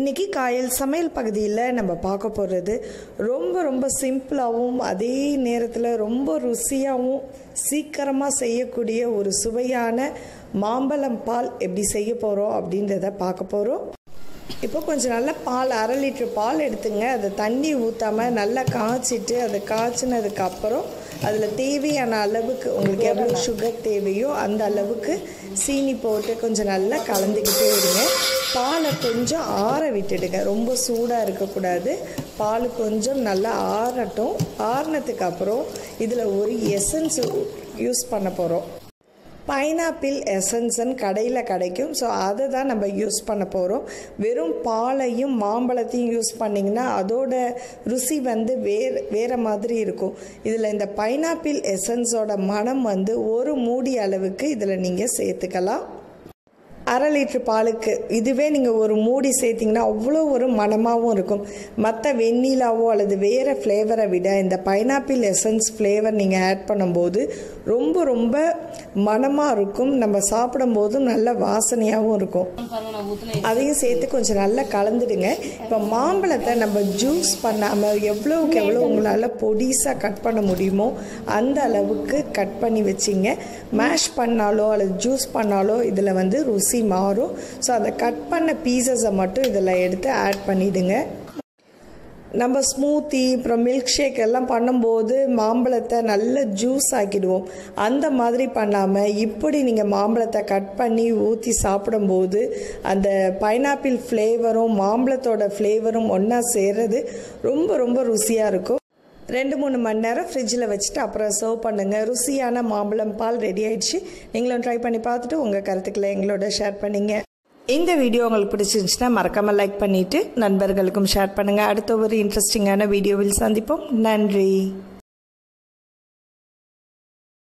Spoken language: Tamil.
இன்றைக்கி காயல் சமையல் பகுதியில் நம்ம பார்க்க போகிறது ரொம்ப ரொம்ப சிம்பிளாகவும் அதே நேரத்தில் ரொம்ப ருசியாகவும் சீக்கிரமாக செய்யக்கூடிய ஒரு சுவையான மாம்பழம் பால் எப்படி செய்ய போகிறோம் அப்படின்றத பார்க்க போகிறோம் இப்போ கொஞ்சம் நல்ல பால் அரை லிட்டர் பால் எடுத்துங்க. அதை தண்ணி ஊற்றாமல் நல்லா காய்ச்சிட்டு அதை காய்ச்சினதுக்கப்புறம் அதில் தேவையான அளவுக்கு உங்களுக்கு எவ்வளோ சுகர் தேவையோ அந்த அளவுக்கு சீனி போட்டு கொஞ்சம் நல்லா கலந்துக்கிட்டே இருங்க. பாலை கொஞ்சம் ஆற விட்டுடுங்க. ரொம்ப சூடாக இருக்கக்கூடாது. பால் கொஞ்சம் நல்லா ஆறட்டும். ஆறினதுக்கு அப்புறம் இதில் ஒரு எசன்ஸ் யூஸ் பண்ண போகிறோம் பைனாப்பிள் எசன்ஸ்ன்னு கடையில் கிடைக்கும். ஸோ அதை தான் நம்ம யூஸ் பண்ண போகிறோம் வெறும் பாலையும் மாம்பழத்தையும் யூஸ் பண்ணிங்கன்னா அதோட ருசி வந்து வேறு வேறு மாதிரி இருக்கும். இதில் இந்த பைனாப்பிள் எசன்ஸோட மனம் வந்து ஒரு மூடி அளவுக்கு இதில் நீங்கள் சேர்த்துக்கலாம். அரை லிட்ரு பாலுக்கு இதுவே நீங்கள் ஒரு மூடி சேர்த்திங்கன்னா அவ்வளோ ஒரு மனமாகவும் இருக்கும். மற்ற வெண்ணிலாவோ அல்லது வேறு ஃப்ளேவரை விட இந்த பைனாப்பிள் எசன்ஸ் ஃப்ளேவர் நீங்கள் ஆட் பண்ணும்போது ரொம்ப ரொம்ப மனமாக இருக்கும். நம்ம சாப்பிடும்போதும் நல்ல வாசனையாகவும் இருக்கும். அதையும் சேர்த்து கொஞ்சம் நல்லா கலந்துடுங்க. இப்போ மாம்பழத்தை நம்ம ஜூஸ் பண்ணாமல் எவ்வளோக்கு எவ்வளோ உங்களால் பொடிசாக கட் பண்ண முடியுமோ அந்த அளவுக்கு கட் பண்ணி வச்சிங்க. மேஷ் பண்ணாலோ அல்லது ஜூஸ் பண்ணாலோ இதில் வந்து ருசி மாறும். ஸோ அந்த கட் பண்ண பீசஸை மட்டும் இதில் எடுத்து ஆட் பண்ணிவிடுங்க நம்ம ஸ்மூத்தி அப்புறம் மில்க் ஷேக் எல்லாம் பண்ணும்போது மாம்பழத்தை நல்ல ஜூஸ் ஆக்கிடுவோம். அந்த மாதிரி பண்ணாமல் இப்படி நீங்கள் மாம்பழத்தை கட் பண்ணி ஊற்றி சாப்பிடும்போது அந்த பைனாப்பிள் ஃப்ளேவரும் மாம்பழத்தோட ஃப்ளேவரும் ஒன்றா சேர்றது ரொம்ப ரொம்ப ருசியாக இருக்கும். ரெண்டு மூணு மணி நேரம் ஃப்ரிட்ஜில் வச்சுட்டு அப்புறம் சர்வ் பண்ணுங்கள் ருசியான மாம்பழம் பால் ரெடி ஆயிடுச்சு. நீங்களும் ட்ரை பண்ணி பார்த்துட்டு உங்கள் கருத்துக்களை எங்களோட ஷேர் பண்ணிங்க. இந்த வீடியோ உங்களுக்கு பிடிச்சிருந்துச்சுன்னா மறக்காமல் லைக் பண்ணிவிட்டு நண்பர்களுக்கும் ஷேர் பண்ணுங்கள் அடுத்த ஒரு இன்ட்ரெஸ்டிங்கான வீடியோவில் சந்திப்போம். நன்றி.